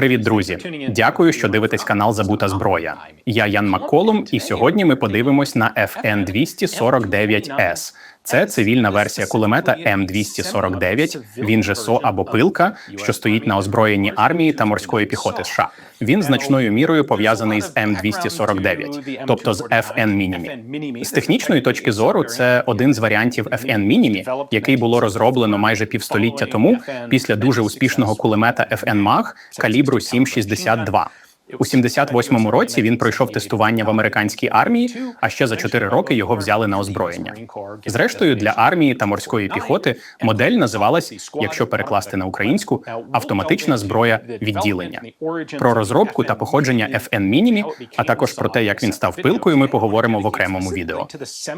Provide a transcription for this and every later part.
Привіт, друзі! Дякую, що дивитесь канал Забута зброя. Я Ян Макколум, і сьогодні ми подивимось на FN 249S. Це цивільна версія кулемета М249, він же СО або пилка, що стоїть на озброєнні армії та морської піхоти США. Він значною мірою пов'язаний з М249, тобто з FN Мінімі. З технічної точки зору, це один з варіантів FN Мінімі, який було розроблено майже півстоліття тому після дуже успішного кулемета FN МАГ калібру 7,62. У 78-му році він пройшов тестування в американській армії, а ще за 4 роки його взяли на озброєння. Зрештою, для армії та морської піхоти модель називалась, якщо перекласти на українську, автоматична зброя відділення. Про розробку та походження FN Мінімі, а також про те, як він став пилкою, ми поговоримо в окремому відео.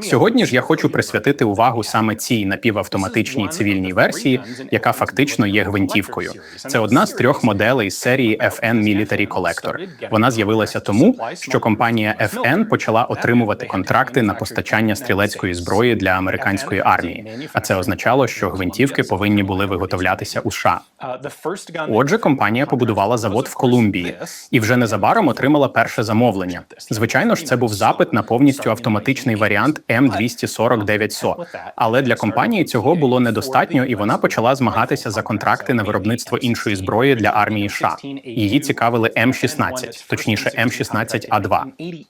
Сьогодні ж я хочу присвятити увагу саме цій напівавтоматичній цивільній версії, яка фактично є гвинтівкою. Це одна з трьох моделей серії FN Military Collector. Вона з'явилася тому, що компанія FN почала отримувати контракти на постачання стрілецької зброї для американської армії. А це означало, що гвинтівки повинні були виготовлятися у США. Отже, компанія побудувала завод в Колумбії і вже незабаром отримала перше замовлення. Звичайно ж, це був запит на повністю автоматичний варіант М249 СО. Але для компанії цього було недостатньо, і вона почала змагатися за контракти на виробництво іншої зброї для армії США. Її цікавили М16, точніше М16А2.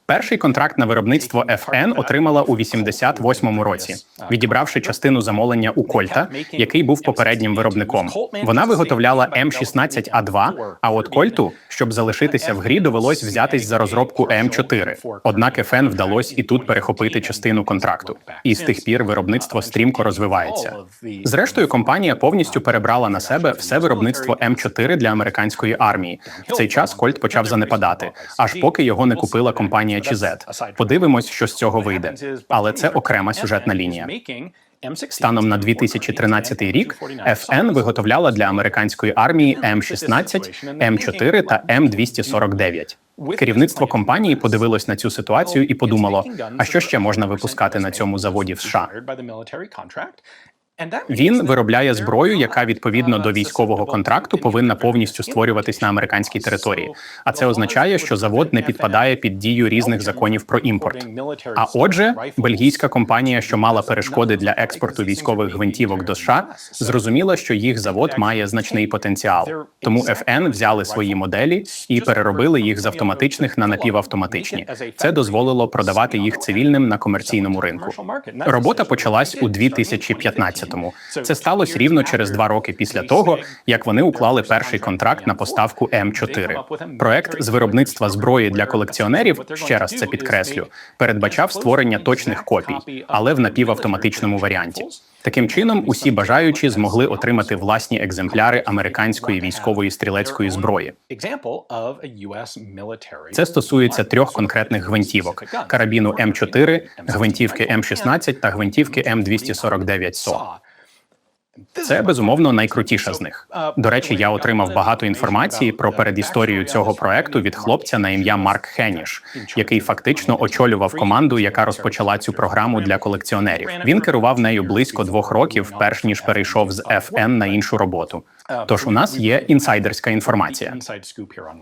Перший контракт на виробництво FN отримала у 88-му році, відібравши частину замовлення у Кольта, який був попереднім виробником. Вона виготовляла М16А2, а от Кольту, щоб залишитися в грі, довелось взятись за розробку М4. Однак FN вдалося і тут перехопити частину контракту. І з тих пір виробництво стрімко розвивається. Зрештою, компанія повністю перебрала на себе все виробництво М4 для американської армії. В цей час Кольт почав занепадати, аж поки його не купила компанія Чізет. Подивимось, що з цього вийде. Але це окрема сюжетна лінія. Станом на 2013 рік ФН виготовляла для американської армії М16, М4 та М249. Керівництво компанії подивилось на цю ситуацію і подумало: а що ще можна випускати на цьому заводі в США? Він виробляє зброю, яка відповідно до військового контракту повинна повністю створюватись на американській території. А це означає, що завод не підпадає під дію різних законів про імпорт. А отже, бельгійська компанія, що мала перешкоди для експорту військових гвинтівок до США, зрозуміла, що їх завод має значний потенціал. Тому FN взяли свої моделі і переробили їх з автоматичних на напівавтоматичні. Це дозволило продавати їх цивільним на комерційному ринку. Робота почалась у 2015 тому це сталося рівно через два роки після того, як вони уклали перший контракт на поставку М4. Проект з виробництва зброї для колекціонерів ще раз це підкреслю, передбачав створення точних копій, але в напівавтоматичному варіанті. Таким чином, усі бажаючі змогли отримати власні екземпляри американської військової стрілецької зброї. Це стосується трьох конкретних гвинтівок: карабіну М4, гвинтівки М16 та гвинтівки М249 СО. Це безумовно найкрутіша з них. До речі, я отримав багато інформації про передісторію цього проекту від хлопця на ім'я Марк Хеніш, який фактично очолював команду, яка розпочала цю програму для колекціонерів. Він керував нею близько двох років, перш ніж перейшов з FN на іншу роботу. Тож у нас є інсайдерська інформація.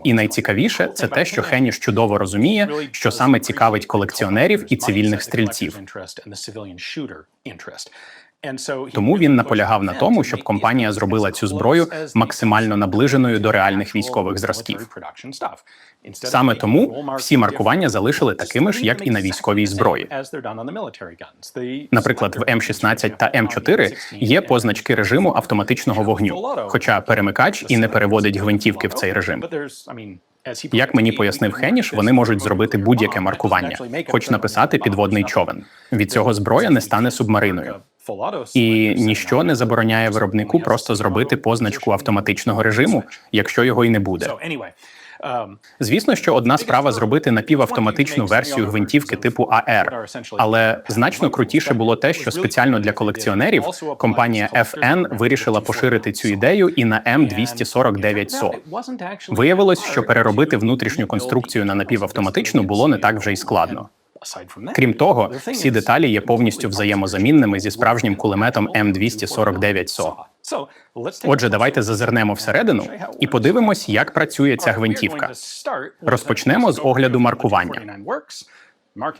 І найцікавіше це те, що Хеніш чудово розуміє, що саме цікавить колекціонерів і цивільних стрільців. Тому він наполягав на тому, щоб компанія зробила цю зброю максимально наближеною до реальних військових зразків. Саме тому всі маркування залишили такими ж, як і на військовій зброї. Наприклад, в М16 та М4 є позначки режиму автоматичного вогню, хоча перемикач і не переводить гвинтівки в цей режим. Як мені пояснив Хеніш, вони можуть зробити будь-яке маркування, хоч написати підводний човен. Від цього зброя не стане субмариною. І ніщо не забороняє виробнику просто зробити позначку автоматичного режиму, якщо його й не буде. Звісно, що одна справа зробити напівавтоматичну версію гвинтівки типу АР, але значно крутіше було те, що спеціально для колекціонерів компанія FN вирішила поширити цю ідею і на М249 СО. Виявилось, що переробити внутрішню конструкцію на напівавтоматичну було не так вже й складно. Крім того, всі деталі є повністю взаємозамінними зі справжнім кулеметом М249 СО. Отже, давайте зазирнемо всередину і подивимось, як працює ця гвинтівка. Розпочнемо з огляду маркування.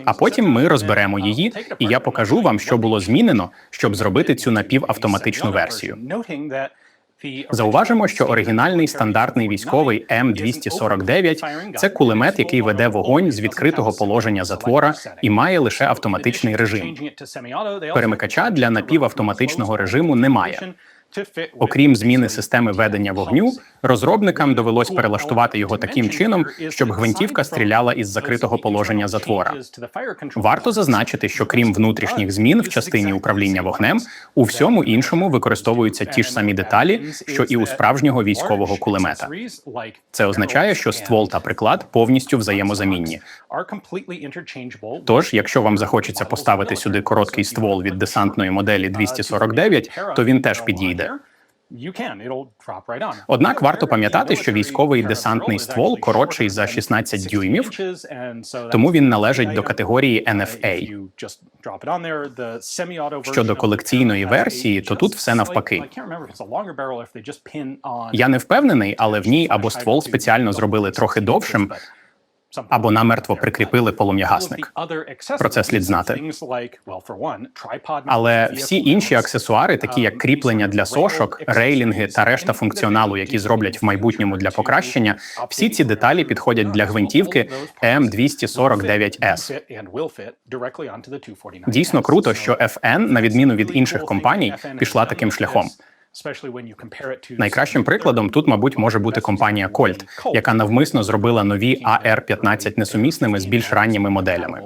А потім ми розберемо її, і я покажу вам, що було змінено, щоб зробити цю напівавтоматичну версію. Зауважимо, що оригінальний стандартний військовий М249 – це кулемет, який веде вогонь з відкритого положення затвора і має лише автоматичний режим. Перемикача для напівавтоматичного режиму немає. Окрім зміни системи ведення вогню, розробникам довелось перелаштувати його таким чином, щоб гвинтівка стріляла із закритого положення затвора. Варто зазначити, що крім внутрішніх змін в частині управління вогнем, у всьому іншому використовуються ті ж самі деталі, що і у справжнього військового кулемета. Це означає, що ствол та приклад повністю взаємозамінні. Тож, якщо вам захочеться поставити сюди короткий ствол від десантної моделі 249, то він теж підійде. Однак варто пам'ятати, що військовий десантний ствол коротший за 16 дюймів, тому він належить до категорії NFA. Щодо колекційної версії, то тут все навпаки. Я не впевнений, але в ній або ствол спеціально зробили трохи довшим, або намертво прикріпили полум'ягасник. Про це слід знати. Але всі інші аксесуари, такі як кріплення для сошок, рейлінги та решта функціоналу, які зроблять в майбутньому для покращення, всі ці деталі підходять для гвинтівки М249S. Дійсно круто, що FN, на відміну від інших компаній, пішла таким шляхом. Найкращим прикладом тут, мабуть, може бути компанія Colt, яка навмисно зробила нові AR-15 несумісними з більш ранніми моделями.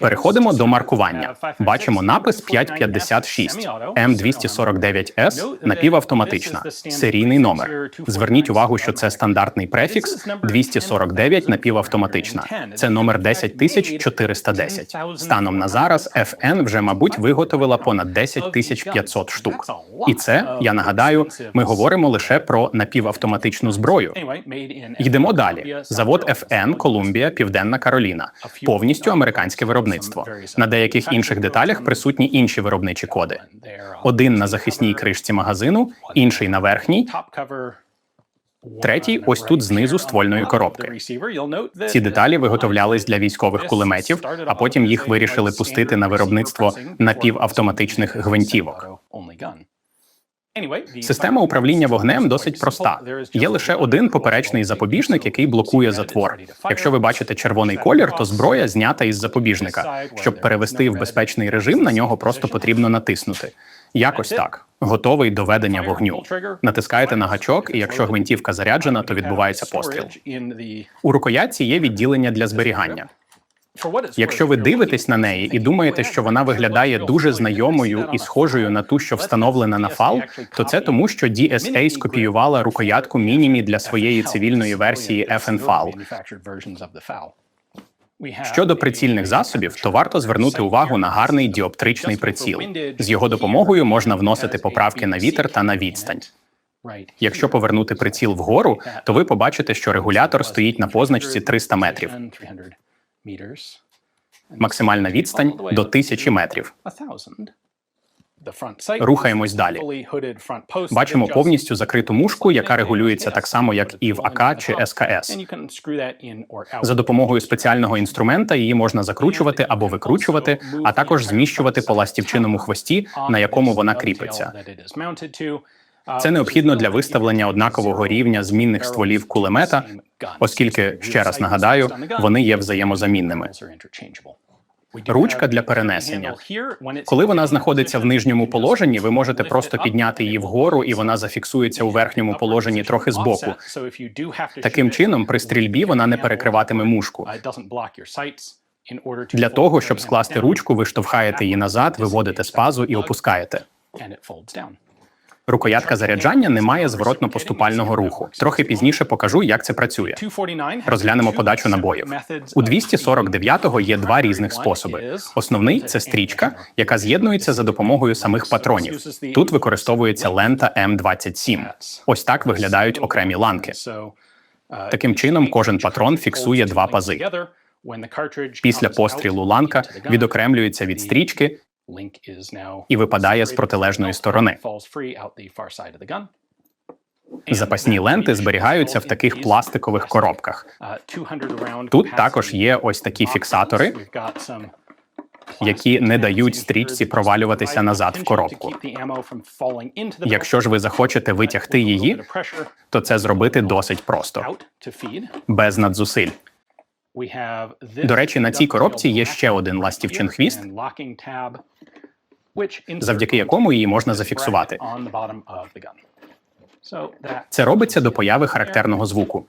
Переходимо до маркування. Бачимо напис 556 М249С напівавтоматична, серійний номер. Зверніть увагу, що це стандартний префікс 249 напівавтоматична. Це номер 10410. Станом на зараз FN вже, мабуть, виготовила понад 10500 штук. І це, я нагадаю, ми говоримо лише про напівавтоматичну зброю. Йдемо далі. Завод FN, Колумбія, Південна Кароліна, повністю американське виробництво. На деяких інших деталях присутні інші виробничі коди. Один на захисній кришці магазину, інший на верхній. Третій ось тут знизу ствольної коробки. Ці деталі виготовлялись для військових кулеметів, а потім їх вирішили пустити на виробництво напівавтоматичних гвинтівок. Система управління вогнем досить проста. Є лише один поперечний запобіжник, який блокує затвор. Якщо ви бачите червоний колір, то зброя знята із запобіжника. Щоб перевести в безпечний режим, на нього просто потрібно натиснути. Якось так, готовий до ведення вогню. Натискаєте на гачок, і якщо гвинтівка заряджена, то відбувається постріл. У рукоятці є відділення для зберігання. Якщо ви дивитесь на неї і думаєте, що вона виглядає дуже знайомою і схожою на ту, що встановлена на FAL, то це тому, що DSA скопіювала рукоятку мінімі для своєї цивільної версії FN-FAL. Щодо прицільних засобів, то варто звернути увагу на гарний діоптричний приціл. З його допомогою можна вносити поправки на вітер та на відстань. Якщо повернути приціл вгору, то ви побачите, що регулятор стоїть на позначці 300 метрів. Максимальна відстань до 1000 метрів. Рухаємось далі. Бачимо повністю закриту мушку, яка регулюється так само, як і в АК чи СКС. За допомогою спеціального інструмента її можна закручувати або викручувати, а також зміщувати по ластівчиному хвості, на якому вона кріпиться. Це необхідно для виставлення однакового рівня змінних стволів кулемета, оскільки ще раз нагадаю, вони є взаємозамінними. Ручка для перенесення. Коли вона знаходиться в нижньому положенні, ви можете просто підняти її вгору, і вона зафіксується у верхньому положенні трохи збоку. Таким чином, при стрільбі вона не перекриватиме мушку. Для того, щоб скласти ручку, ви штовхаєте її назад, виводите з пазу і опускаєте. Рукоятка заряджання не має зворотно-поступального руху. Трохи пізніше покажу, як це працює. Розглянемо подачу набоїв. У 249-го є два різних способи. Основний це стрічка, яка з'єднується за допомогою самих патронів. Тут використовується лента М27. Ось так виглядають окремі ланки. Таким чином, кожен патрон фіксує два пази. Після пострілу ланка відокремлюється від стрічки і випадає з протилежної сторони. Запасні ленти зберігаються в таких пластикових коробках. Тут також є ось такі фіксатори, які не дають стрічці провалюватися назад в коробку. Якщо ж ви захочете витягти її, то це зробити досить просто, без надзусиль. До речі, на цій коробці є ще один ластівчин хвіст, завдяки якому її можна зафіксувати. Це робиться до появи характерного звуку.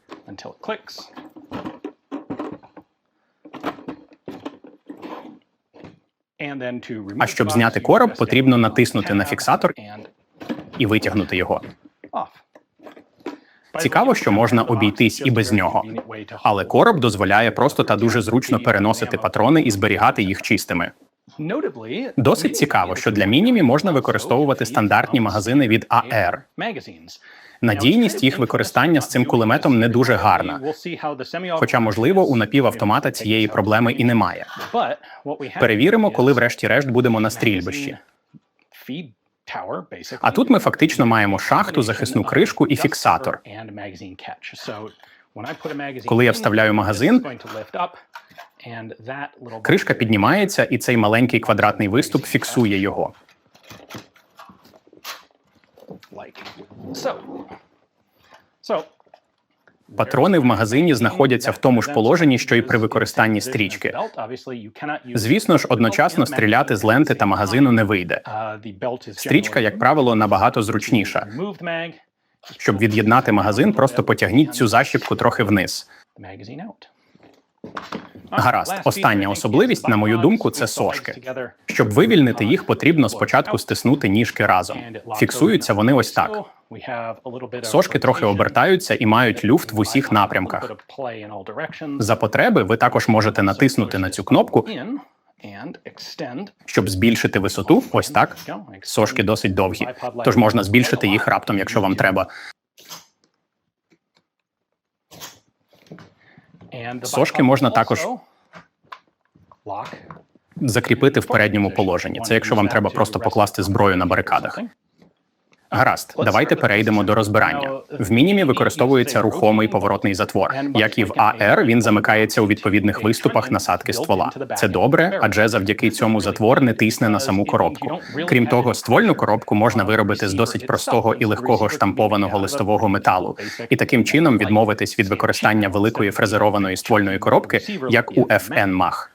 А щоб зняти короб, потрібно натиснути на фіксатор і витягнути його. Цікаво, що можна обійтись і без нього. Але короб дозволяє просто та дуже зручно переносити патрони і зберігати їх чистими. Досить цікаво, що для мінімі можна використовувати стандартні магазини від АР. Надійність їх використання з цим кулеметом не дуже гарна. Хоча, можливо, у напівавтомата цієї проблеми і немає. Перевіримо, коли врешті-решт будемо на стрільбищі. А тут ми фактично маємо шахту, захисну кришку і фіксатор. Коли я вставляю магазин, кришка піднімається, і цей маленький квадратний виступ фіксує його. Патрони в магазині знаходяться в тому ж положенні, що й при використанні стрічки. Звісно ж, одночасно стріляти з ленти та магазину не вийде. Стрічка, як правило, набагато зручніша. Щоб від'єднати магазин, просто потягніть цю защіпку трохи вниз. Гаразд, остання особливість, на мою думку, це сошки. Щоб вивільнити їх, потрібно спочатку стиснути ніжки разом. Фіксуються вони ось так. Сошки трохи обертаються і мають люфт в усіх напрямках. За потреби ви також можете натиснути на цю кнопку, щоб збільшити висоту. Ось так. Сошки досить довгі, тож можна збільшити їх раптом, якщо вам треба. Сошки можна також Закріпити в передньому положенні. Це якщо вам треба просто покласти зброю на барикадах. Гаразд, давайте перейдемо до розбирання. В мінімі використовується рухомий поворотний затвор. Як і в АР, він замикається у відповідних виступах насадки ствола. Це добре, адже завдяки цьому затвор не тисне на саму коробку. Крім того, ствольну коробку можна виробити з досить простого і легкого штампованого листового металу, і таким чином відмовитись від використання великої фрезерованої ствольної коробки, як у FN MAG.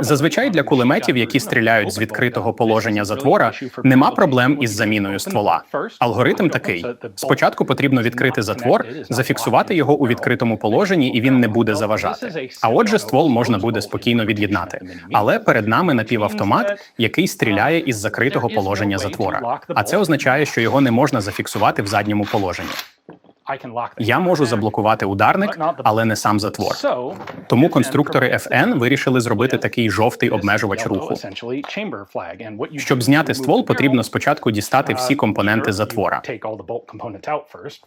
Зазвичай для кулеметів, які стріляють з відкритого положення затвора, нема проблем із заміною ствола. Алгоритм такий: спочатку потрібно відкрити затвор, зафіксувати його у відкритому положенні, і він не буде заважати. А отже, ствол можна буде спокійно від'єднати. Але перед нами напівавтомат, який стріляє із закритого положення затвора. А це означає, що його не можна зафіксувати в задньому положенні. Я можу заблокувати ударник, але не сам затвор. Тому конструктори FN вирішили зробити такий жовтий обмежувач руху. Щоб зняти ствол, потрібно спочатку дістати всі компоненти затвора.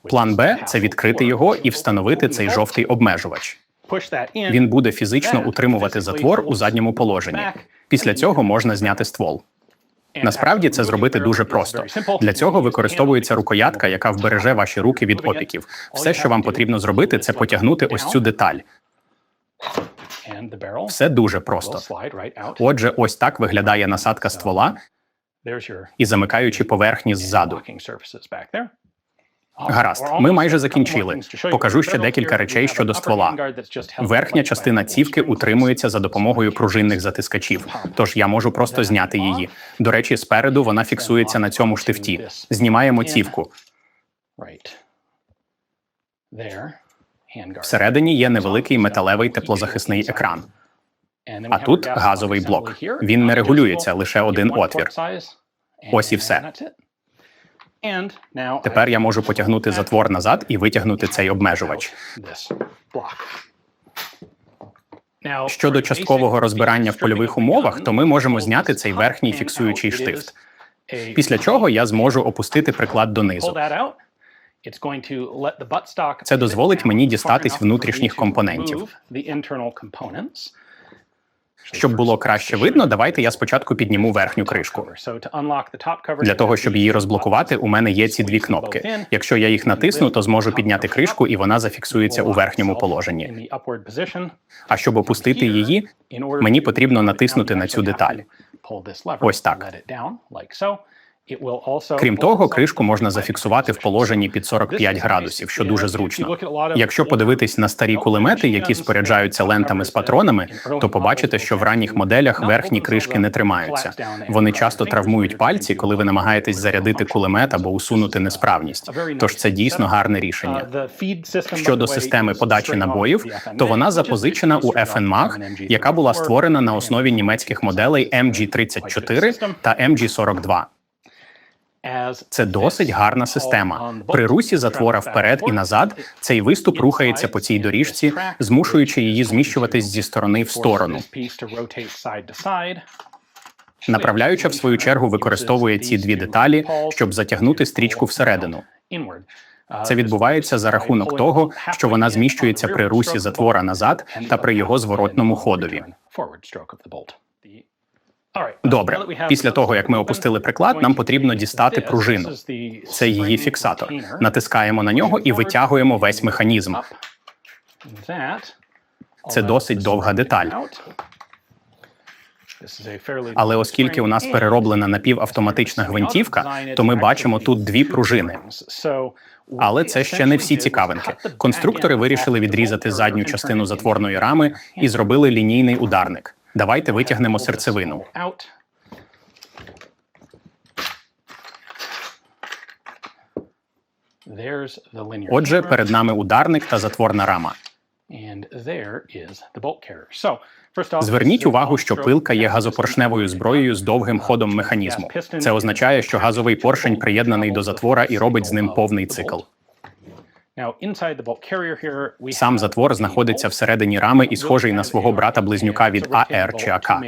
План Б це відкрити його і встановити цей жовтий обмежувач. Він буде фізично утримувати затвор у задньому положенні. Після цього можна зняти ствол. Насправді це зробити дуже просто. Для цього використовується рукоятка, яка вбереже ваші руки від опіків. Все, що вам потрібно зробити, це потягнути ось цю деталь. Все дуже просто. Отже, ось так виглядає насадка ствола і замикаючі поверхні ззаду. Гаразд, ми майже закінчили. Покажу ще декілька речей щодо ствола. Верхня частина цівки утримується за допомогою пружинних затискачів, тож я можу просто зняти її. До речі, спереду вона фіксується на цьому штифті. Знімаємо цівку. Всередині є невеликий металевий теплозахисний екран. А тут газовий блок. Він не регулюється, лише один отвір. Ось і все. Тепер я можу потягнути затвор назад і витягнути цей обмежувач. Щодо часткового розбирання в польових умовах, то ми можемо зняти цей верхній фіксуючий штифт. Після чого я зможу опустити приклад донизу. Це дозволить мені дістатись внутрішніх компонентів. Щоб було краще видно, давайте я спочатку підніму верхню кришку. Для того, щоб її розблокувати, у мене є ці дві кнопки. Якщо я їх натисну, то зможу підняти кришку, і вона зафіксується у верхньому положенні. А щоб опустити її, мені потрібно натиснути на цю деталь. Ось так. Крім того, кришку можна зафіксувати в положенні під 45 градусів, що дуже зручно. Якщо подивитись на старі кулемети, які споряджаються лентами з патронами, то побачите, що в ранніх моделях верхні кришки не тримаються. Вони часто травмують пальці, коли ви намагаєтесь зарядити кулемет або усунути несправність. Тож це дійсно гарне рішення. Щодо системи подачі набоїв, то вона запозичена у FNMAG, яка була створена на основі німецьких моделей MG34 та MG42. Це досить гарна система. При русі затвора вперед і назад цей виступ рухається по цій доріжці, змушуючи її зміщуватись зі сторони в сторону. Направляюча, в свою чергу, використовує ці дві деталі, щоб затягнути стрічку всередину. Це відбувається за рахунок того, що вона зміщується при русі затвора назад та при його зворотному ходові. Добре, після того як ми опустили приклад, нам потрібно дістати пружину. Це її фіксатор. Натискаємо на нього і витягуємо весь механізм. Це досить довга деталь. Але оскільки у нас перероблена напівавтоматична гвинтівка, то ми бачимо тут дві пружини. Але це ще не всі цікавинки. Конструктори вирішили відрізати задню частину затворної рами і зробили лінійний ударник. Давайте витягнемо серцевину. Отже, перед нами ударник та затворна рама. Зверніть увагу, що пилка є газопоршневою зброєю з довгим ходом механізму. Це означає, що газовий поршень приєднаний до затвора і робить з ним повний цикл. Сам затвор знаходиться всередині рами і схожий на свого брата-близнюка від АР чи АК.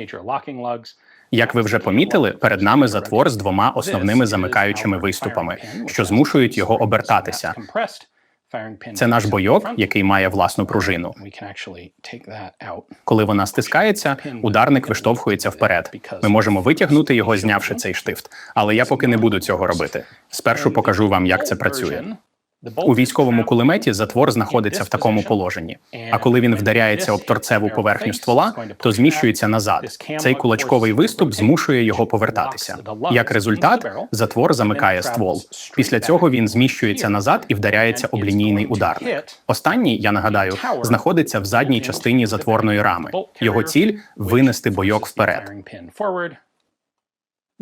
Як ви вже помітили, перед нами затвор з двома основними замикаючими виступами, що змушують його обертатися. Це наш бойок, який має власну пружину. Коли вона стискається, ударник виштовхується вперед. Ми можемо витягнути його, знявши цей штифт. Але я поки не буду цього робити. Спершу покажу вам, як це працює. У військовому кулеметі затвор знаходиться в такому положенні. А коли він вдаряється об торцеву поверхню ствола, то зміщується назад. Цей кулачковий виступ змушує його повертатися. Як результат, затвор замикає ствол. Після цього він зміщується назад і вдаряється об лінійний ударник. Останній, я нагадаю, знаходиться в задній частині затворної рами. Його ціль винести бойок вперед.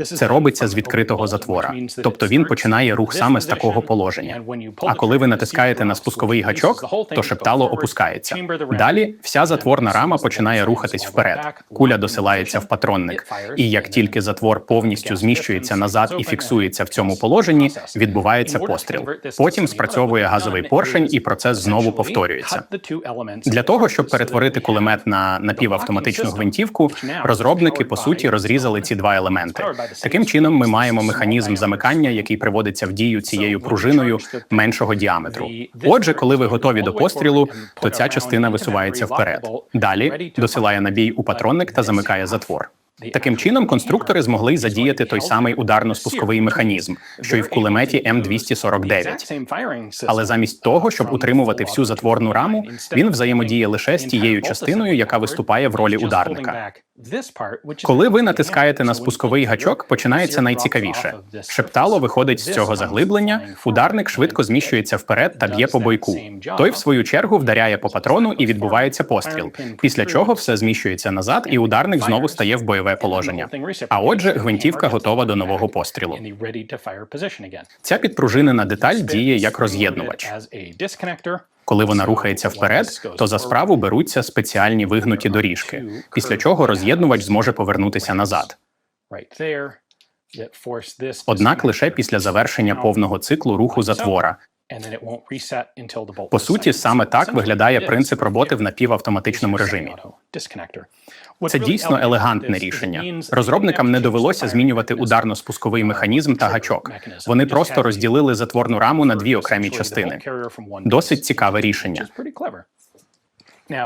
Це робиться з відкритого затвора, тобто він починає рух саме з такого положення. А коли ви натискаєте на спусковий гачок, то шептало опускається. Далі вся затворна рама починає рухатись вперед. Куля досилається в патронник. І як тільки затвор повністю зміщується назад і фіксується в цьому положенні, відбувається постріл. Потім спрацьовує газовий поршень, і процес знову повторюється. Для того щоб перетворити кулемет на напівавтоматичну гвинтівку, розробники по суті розрізали ці два елементи. Таким чином, ми маємо механізм замикання, який приводиться в дію цією пружиною меншого діаметру. Отже, коли ви готові до пострілу, то ця частина висувається вперед. Далі досилає набій у патронник та замикає затвор. Таким чином, конструктори змогли задіяти той самий ударно-спусковий механізм, що й в кулеметі М249. Але замість того, щоб утримувати всю затворну раму, він взаємодіє лише з тією частиною, яка виступає в ролі ударника. Коли ви натискаєте на спусковий гачок, починається найцікавіше. Шептало виходить з цього заглиблення, ударник швидко зміщується вперед та б'є по бойку. Той, в свою чергу, вдаряє по патрону і відбувається постріл. Після чого все зміщується назад, і ударник знову стає в бойове положення. А отже, гвинтівка готова до нового пострілу. Ця підпружинена деталь діє як роз'єднувач. Коли вона рухається вперед, то за справу беруться спеціальні вигнуті доріжки, після чого роз'єднувач зможе повернутися назад. Однак лише після завершення повного циклу руху затвора. По суті, саме так виглядає принцип роботи в напівавтоматичному режимі. Це дійсно елегантне рішення. Розробникам не довелося змінювати ударно-спусковий механізм та гачок. Вони просто розділили затворну раму на дві окремі частини. Досить цікаве рішення.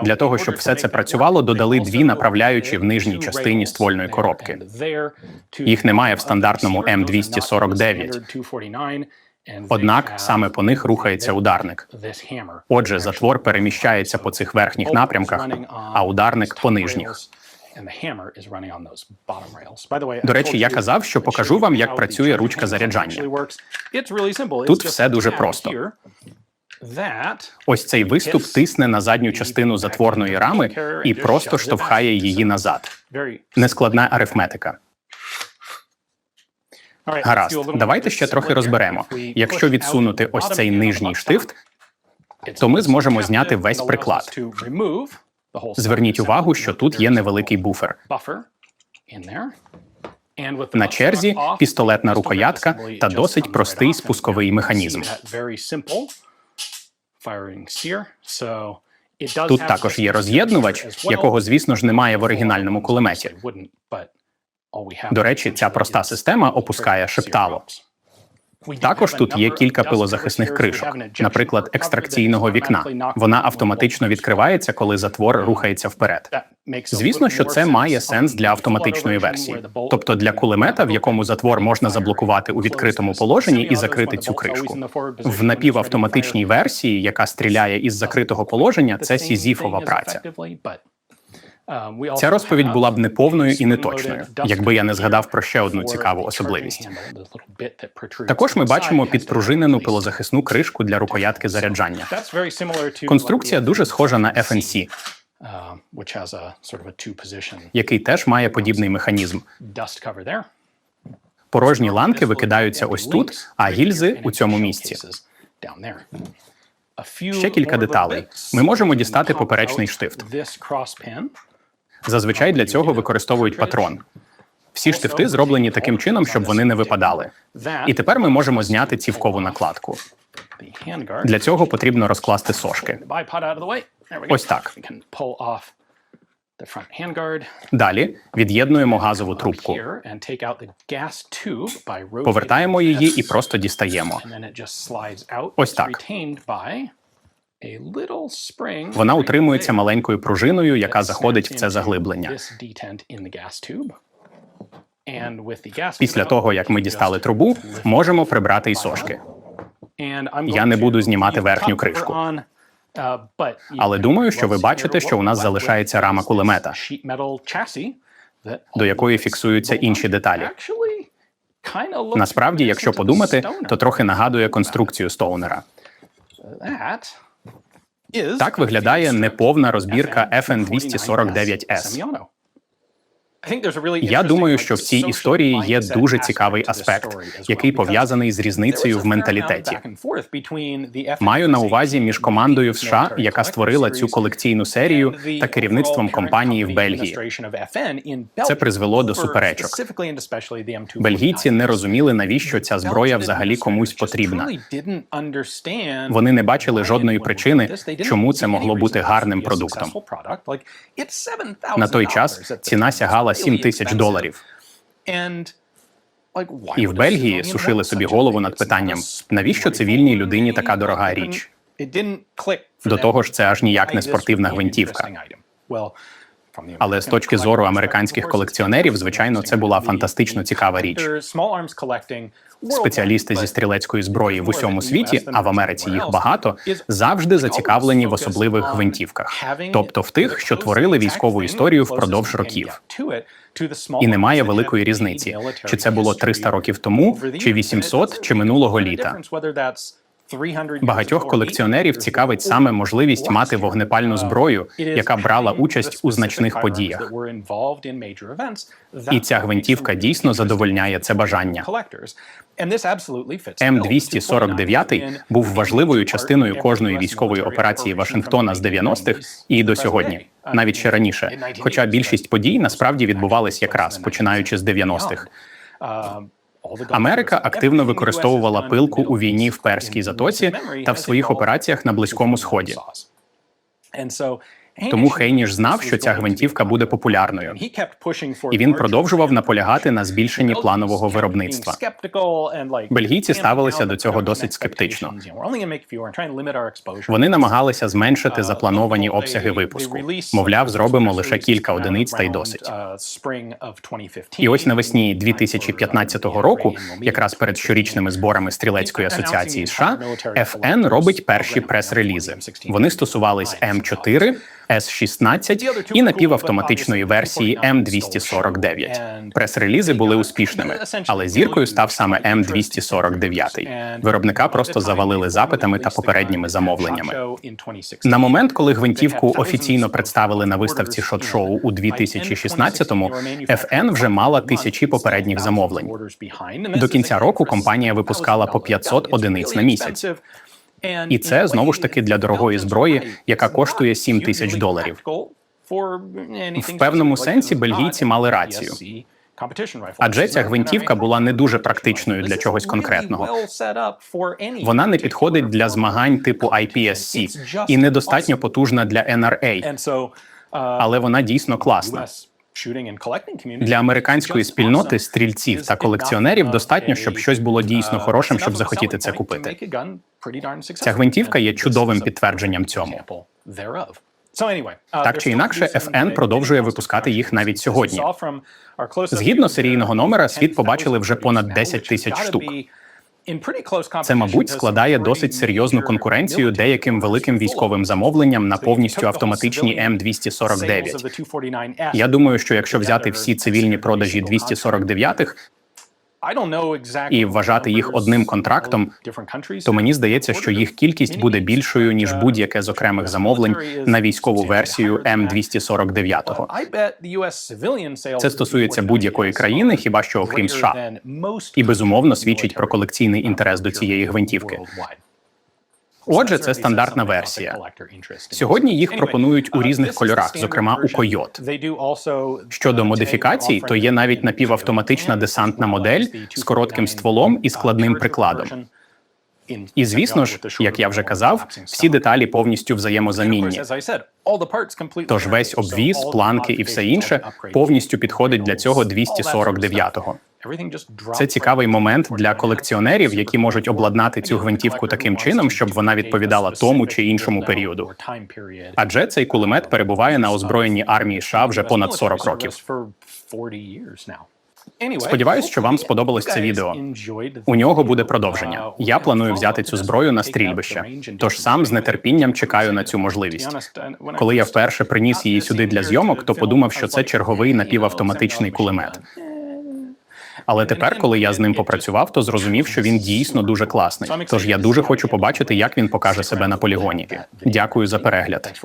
Для того, щоб все це працювало, додали дві направляючі в нижній частині ствольної коробки. Їх немає в стандартному М249. Однак саме по них рухається ударник. Отже, затвор переміщається по цих верхніх напрямках, а ударник по нижніх. До речі, я казав, що покажу вам, як працює ручка заряджання. Тут все дуже просто. Ось цей виступ тисне на задню частину затворної рами і просто штовхає її назад. Нескладна арифметика. Гаразд, давайте ще трохи розберемо. Якщо відсунути ось цей нижній штифт, то ми зможемо зняти весь приклад. Зверніть увагу, що тут є невеликий буфер. На черзі пістолетна рукоятка та досить простий спусковий механізм. Тут також є роз'єднувач, якого, звісно ж, немає в оригінальному кулеметі. До речі, ця проста система опускає шептало. Також тут є кілька пилозахисних кришок, наприклад, екстракційного вікна. Вона автоматично відкривається, коли затвор рухається вперед. Звісно, що це має сенс для автоматичної версії, тобто для кулемета, в якому затвор можна заблокувати у відкритому положенні і закрити цю кришку. В напівавтоматичній версії, яка стріляє із закритого положення, це сізіфова праця. Ця розповідь була б неповною і неточною, якби я не згадав про ще одну цікаву особливість. Також ми бачимо підпружинену пилозахисну кришку для рукоятки заряджання. Конструкція дуже схожа на FNC, який теж має подібний механізм. Порожні ланки викидаються ось тут, а гільзи у цьому місці. Ще кілька деталей. Ми можемо дістати поперечний штифт. Зазвичай для цього використовують патрон. Всі штифти зроблені таким чином, щоб вони не випадали. І тепер ми можемо зняти цівкову накладку. Для цього потрібно розкласти сошки. Ось так. Далі від'єднуємо газову трубку, повертаємо її і просто дістаємо. Ось так. Вона утримується маленькою пружиною, яка заходить в це заглиблення. Після того, як ми дістали трубу, можемо прибрати й сошки. Я не буду знімати верхню кришку. Але думаю, що ви бачите, що у нас залишається рама кулемета, до якої фіксуються інші деталі. Насправді, якщо подумати, то трохи нагадує конструкцію Стоунера. Так виглядає неповна розбірка FN249S. Я думаю, що в цій історії є дуже цікавий аспект, який пов'язаний з різницею в менталітеті. Маю на увазі між командою в США, яка створила цю колекційну серію, та керівництвом компанії в Бельгії. Це призвело до суперечок. Бельгійці не розуміли, навіщо ця зброя взагалі комусь потрібна. Вони не бачили жодної причини, чому це могло бути гарним продуктом. На той час ціна сягала 7 тисяч доларів. І в Бельгії сушили собі голову над питанням, навіщо цивільній людині така дорога річ? До того ж, це аж ніяк не спортивна гвинтівка. Але з точки зору американських колекціонерів, звичайно, це була фантастично цікава річ. Спеціалісти зі стрілецької зброї в усьому світі, а в Америці їх багато, завжди зацікавлені в особливих гвинтівках, тобто в тих, що творили військову історію впродовж років. І немає великої різниці, чи це було 300 років тому, чи 800, чи минулого літа. Багатьох колекціонерів цікавить саме можливість мати вогнепальну зброю, яка брала участь у значних подіях. І ця гвинтівка дійсно задовольняє це бажання. М249 був важливою частиною кожної військової операції Вашингтона з 90-х і до сьогодні, навіть ще раніше. Хоча більшість подій насправді відбувались якраз починаючи з 90-х. Америка активно використовувала пилку у війні в Перській затоці та в своїх операціях на Близькому Сході. Тому Хейніш знав, що ця гвинтівка буде популярною, і він продовжував наполягати на збільшенні планового виробництва. Бельгійці ставилися до цього досить скептично. Вони намагалися зменшити заплановані обсяги випуску. Мовляв, зробимо лише кілька одиниць та й досить. І ось навесні 2015 року, якраз перед щорічними зборами стрілецької асоціації США, FN робить перші прес-релізи. Вони стосувались М4, С-16 і напівавтоматичної версії М249. Прес-релізи були успішними, але зіркою став саме М249. Виробника просто завалили запитами та попередніми замовленнями. На момент, коли гвинтівку офіційно представили на виставці шот-шоу у 2016-му, FN вже мала тисячі попередніх замовлень. До кінця року компанія випускала по 500 одиниць на місяць. І це знову ж таки для дорогої зброї, яка коштує 7 тисяч доларів. В певному сенсі бельгійці мали рацію. Адже ця гвинтівка була не дуже практичною для чогось конкретного. Вона не підходить для змагань типу IPSC і недостатньо потужна для NRA, але вона дійсно класна. Для американської спільноти стрільців та колекціонерів достатньо, щоб щось було дійсно хорошим, щоб захотіти це купити. Ця гвинтівка є чудовим підтвердженням цьому. Так чи інакше, FN продовжує випускати їх навіть сьогодні. Згідно серійного номера, світ побачили вже понад 10 тисяч штук. Це, мабуть, складає досить серйозну конкуренцію деяким великим військовим замовленням на повністю автоматичні М249. Я думаю, що якщо взяти всі цивільні продажі 249-х, і вважати їх одним контрактом, то мені здається, що їх кількість буде більшою ніж будь-яке з окремих замовлень на військову версію М249. Це стосується будь-якої країни, хіба що окрім США, І безумовно свідчить про колекційний інтерес до цієї гвинтівки. Отже, це стандартна версія. Сьогодні їх пропонують у різних кольорах, зокрема у койот. Щодо модифікацій, то є навіть напівавтоматична десантна модель з коротким стволом і складним прикладом. І звісно ж, як я вже казав, всі деталі повністю взаємозамінні. Тож весь обвіз, планки і все інше повністю підходить для цього 249-го. Це цікавий момент для колекціонерів, які можуть обладнати цю гвинтівку таким чином, щоб вона відповідала тому чи іншому періоду. Адже цей кулемет перебуває на озброєнні армії США вже понад 40 років. Сподіваюсь, що вам сподобалось це відео. У нього буде продовження. Я планую взяти цю зброю на стрільбище. Тож сам з нетерпінням чекаю на цю можливість. Коли я вперше приніс її сюди для зйомок, то подумав, що це черговий напівавтоматичний кулемет. Але тепер, коли я з ним попрацював, то зрозумів, що він дійсно дуже класний. Тож я дуже хочу побачити, як він покаже себе на полігоні. Дякую за перегляд.